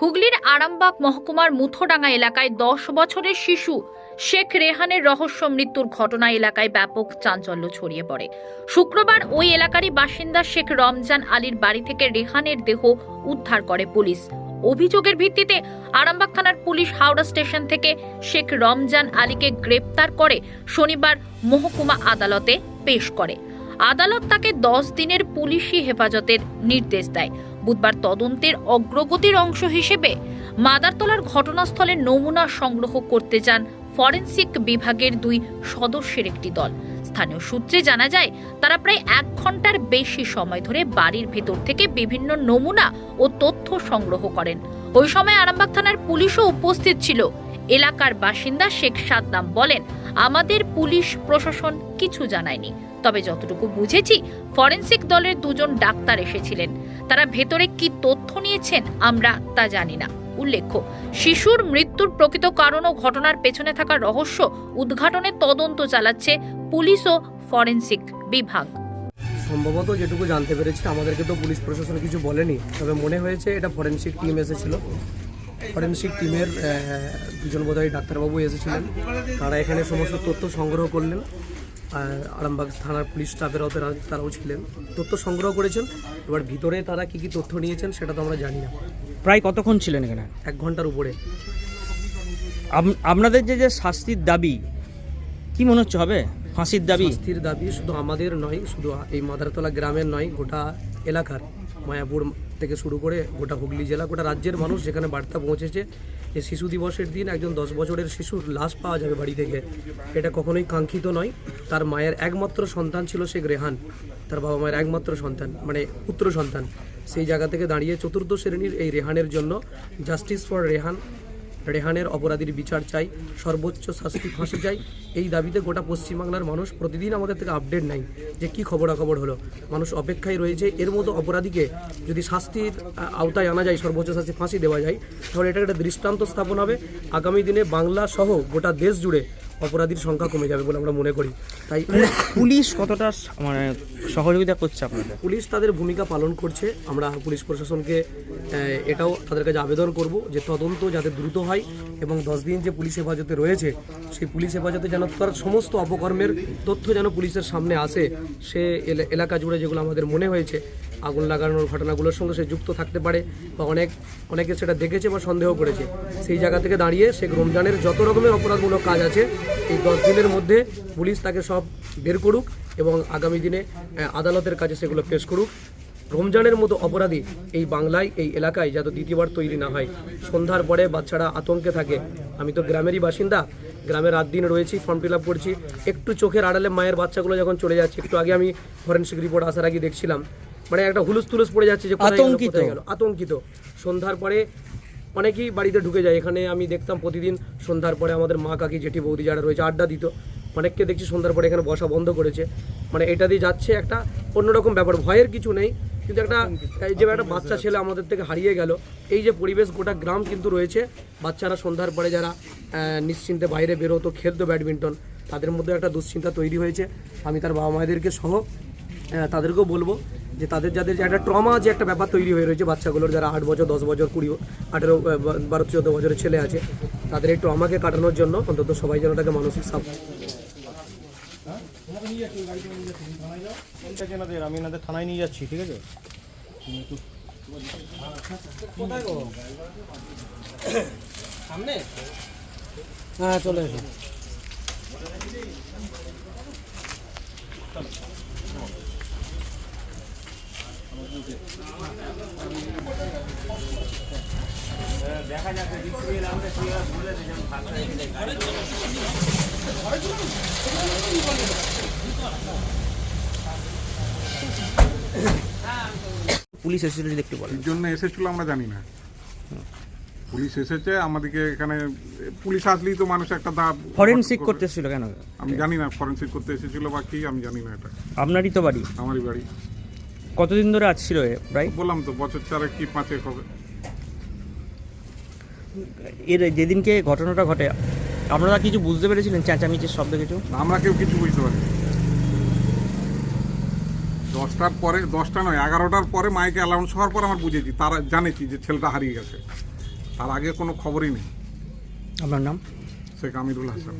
হুগলির আরামবাগ মহকুমার মুথোডাঙ্গা এলাকায় দশ বছরের শিশু শেখ রেহানের রহস্য মৃত্যুর ঘটনা এলাকায় ব্যাপক চাঞ্চল্য ছড়িয়ে পড়ে। শুক্রবার ওই এলাকারই বাসিন্দা শেখ রমজান আলীর বাড়ি থেকে রেহানের দেহ উদ্ধার করে পুলিশ। অভিযোগের ভিত্তিতে আরামবাগ থানার পুলিশ হাওড়া স্টেশন থেকে শেখ রমজান আলীকে গ্রেপ্তার করে শনিবার মহকুমা আদালতে পেশ করে। আদালত তাকে দশ দিনের পুলিশি হেফাজতের নির্দেশ দেয়। বুধবার তদন্তের অগ্রগতির অংশ হিসেবে মাদারতলার ঘটনাস্থলে নমুনা সংগ্রহ করতে যান ফরেন্সিক বিভাগের দুই সদস্যের একটি দল। স্থানীয় সূত্রে জানা যায়, তারা প্রায় এক ঘণ্টার বেশি সময় ধরে বাড়ির ভেতর থেকে বিভিন্ন নমুনা ও তথ্য সংগ্রহ করেন। ওই সময় আরামবাগ থানার পুলিশও উপস্থিত ছিল। এলাকার বাসিন্দা শেখ সাদ্দাম বলেন, আমাদের পুলিশ প্রশাসন কিছু জানায়নি। তবে যতটুকু বুঝেছি, ফরেন্সিক দলের দুজন ডাক্তার এসেছিলেন। তারা ভেতরে কি তথ্য নিয়েছেন আমরা তা জানি না। উল্লেখ্য, শিশুর মৃত্যুর প্রকৃত কারণ ও ঘটনার পেছনে থাকা রহস্য উদ্ঘাটনের তদন্ত চালাচ্ছে পুলিশ ও ফরেন্সিক বিভাগ। সম্ভবত যেটুকু জানতে পেরেছি, আমাদেরকে তো পুলিশ প্রশাসন কিছু বলেনি, তবে মনে হয়েছে এটা ফরেন্সিক টিম এসেছিল। ফরেন্সিক টিমের দুজন বোধহয় ডাক্তারবাবু এসেছিলেন। তারা এখানে সমস্ত তথ্য সংগ্রহ করলেন। আর আরামবাগ থানার পুলিশ স্টাফেরাও তারা তারাও ছিলেন। তথ্য সংগ্রহ করেছেন। এবার ভিতরে তারা কি কি তথ্য নিয়েছেন সেটা তো আমরা জানি না। প্রায় কতক্ষণ ছিলেন এখানে? এক ঘণ্টার উপরে। আপনাদের যে যে শাস্তির দাবি কি মনে হচ্ছে হবে? ফাঁসির দাবি? শাস্তির দাবি শুধু আমাদের নয় শুধু এই মাদারতলা গ্রামের নয় গোটা এলাকার। মায়াপুর থেকে শুরু করে গোটা হুগলি জেলা, গোটা রাজ্যের মানুষ যেখানে বার্তা পৌঁছেছে যে শিশু দিবসের দিন একজন দশ বছরের শিশুর লাশ পাওয়া যাবে বাড়ি থেকে। এটা কখনোই কাঙ্ক্ষিত নয়। তার মায়ের একমাত্র সন্তান ছিল সে গ্রেহান। তার বাবা মায়ের একমাত্র সন্তান মানে পুত্র সন্তান। সেই জায়গা থেকে দাঁড়িয়ে চতুর্থ শ্রেণির এই রেহানের জন্য জাস্টিস ফর রেহান রেহানের অপরাধীর বিচার চাই, সর্বোচ্চ শাস্তি ফাঁসি চাই। এই দাবিতে গোটা পশ্চিমবাংলার মানুষ প্রতিদিন আমাদের থেকে আপডেট নাই যে কি খবরাখবর হলো। মানুষ অপেক্ষায় রয়েছে, এর মতো অপরাধীকে যদি শাস্তির আওতায় আনা যায়, সর্বোচ্চ শাস্তি ফাঁসি দেওয়া যায়, তাহলে এটা একটা দৃষ্টান্ত স্থাপন হবে। আগামী দিনে বাংলা সহ গোটা দেশ জুড়ে অপরাধীর সংখ্যা কমে যাবে বলে আমরা মনে করি। তাই পুলিশ কতটা মানে সহযোগিতা করছে আপনাদের? পুলিশ তাদের ভূমিকা পালন করছে। আমরা পুলিশ প্রশাসনকে এটাও তাদের কাছে আবেদন করব যে তদন্ত যাতে দ্রুত হয় এবং দশ দিন যে পুলিশ হেফাজতে রয়েছে সেই পুলিশ হেফাজতে যেন তার সমস্ত অপকর্মের তথ্য যেন পুলিশের সামনে আসে সে এলা- এলাকা জুড়ে যেগুলো আমাদের মনে হয়েছে আগুন লাগানোর ঘটনাগুলোর সঙ্গে সে যুক্ত থাকতে পারে বা অনেক, অনেকে সেটা দেখেছে বা সন্দেহ করেছে। সেই জায়গা থেকে দাঁড়িয়ে শেখ রমজানের যত রকমের অপরাধমূলক কাজ আছে, এই দশ দিনের মধ্যে পুলিশ তাকে সব বের করুক এবং আগামী দিনে আদালতের কাছে সেগুলো পেশ করুক। রমজানের মতো অপরাধী এই বাংলায়, এই এলাকায় যাতে দ্বিতীয়বার তৈরি না হয়। সন্ধ্যার পরে বাচ্চারা আতঙ্কে থাকে। আমি তো গ্রামেরই বাসিন্দা। গ্রামে রাত দিন রয়েছি ফর্ম ফিল করছি। একটু চোখের আড়ালে মায়ের বাচ্চাগুলো যখন চলে যাচ্ছে, একটু আগে আমি ফরেন্সিক রিপোর্ট আসার আগে দেখছিলাম। মানে একটা হুলুস তুলুস পড়ে যাচ্ছে যে আতঙ্কিত। গেল আতঙ্কিত। সন্ধ্যার পরে অনেকেই বাড়িতে ঢুকে যায়। এখানে আমি দেখতাম প্রতিদিন সন্ধ্যার পরে আমাদের মা কাকি জেঠি বৌদি যারা রয়েছে আড্ডা দিত। অনেককে দেখছি সন্ধ্যার পরে এখানে বসা বন্ধ করেছে। মানে এটা দিয়ে যাচ্ছে একটা অন্যরকম ব্যাপার। ভয়ের কিছু নেই কিন্তু একটা যে একটা বাচ্চা ছেলে আমাদের থেকে হারিয়ে গেল। এই যে পরিবেশ গোটা গ্রাম কিন্তু রয়েছে। বাচ্চারা সন্ধ্যার পরে যারা নিশ্চিন্তে বাইরে বেরোতো খেলতো ব্যাডমিন্টন তাদের মধ্যে একটা দুশ্চিন্তা তৈরি হয়েছে। আমি তার বাবা মায়েদেরকে সহ তাদেরকেও বলব যে তাদের যাদের যে একটা ট্রমা যে একটা ব্যাপার তৈরি হয়ে রয়েছে বাচ্চাগুলোর, যারা আট বছর, দশ বছর, কুড়ি আঠেরো বারো, চোদ্দ বছরের ছেলে আছে, তাদের এই ট্রমাকে কাটানোর জন্য অন্তত সবাই যেন তাকে মানসিক সাপ আমি এনাদের থানায় নিয়ে যাচ্ছি ঠিক আছে হ্যাঁ চলে এসো। পুলিশ এসেছিল যদি একটু বলেন। এর জন্য এসেছিল আমরা জানি না। পুলিশ এসেছে আমাদেরকে এখানে পুলিশ আসলেই তো মানুষ একটা দা ফরেনসিক করতে এসেছিল কেন? আমি জানি না ফরেনসিক করতে এসেছিল বা কি আমি জানি না এটা। আপনারই তো বাড়ি। আমারই বাড়ি। কতদিন ধরে আসছিল প্রায়? বললাম তো বছর চারেক কি পাঁচেক হবে। এর যেদিনকে ঘটনাটা ঘটে আপনারা কিছু বুঝতে পেরেছিলেন? চেঁচামেচির শব্দ কিছু? আমরা কেউ কিছু বুঝতে পারি দশটার পরে দশটা নয় এগারোটার পরে মাইকে অ্যালাউন্স হওয়ার পর আমার বুঝেছি তারা জানেছি যে ছেলেটা হারিয়ে গেছে। তার আগে কোনো খবরই নেই। আপনার নাম? শেখ আমিরুল হাসান।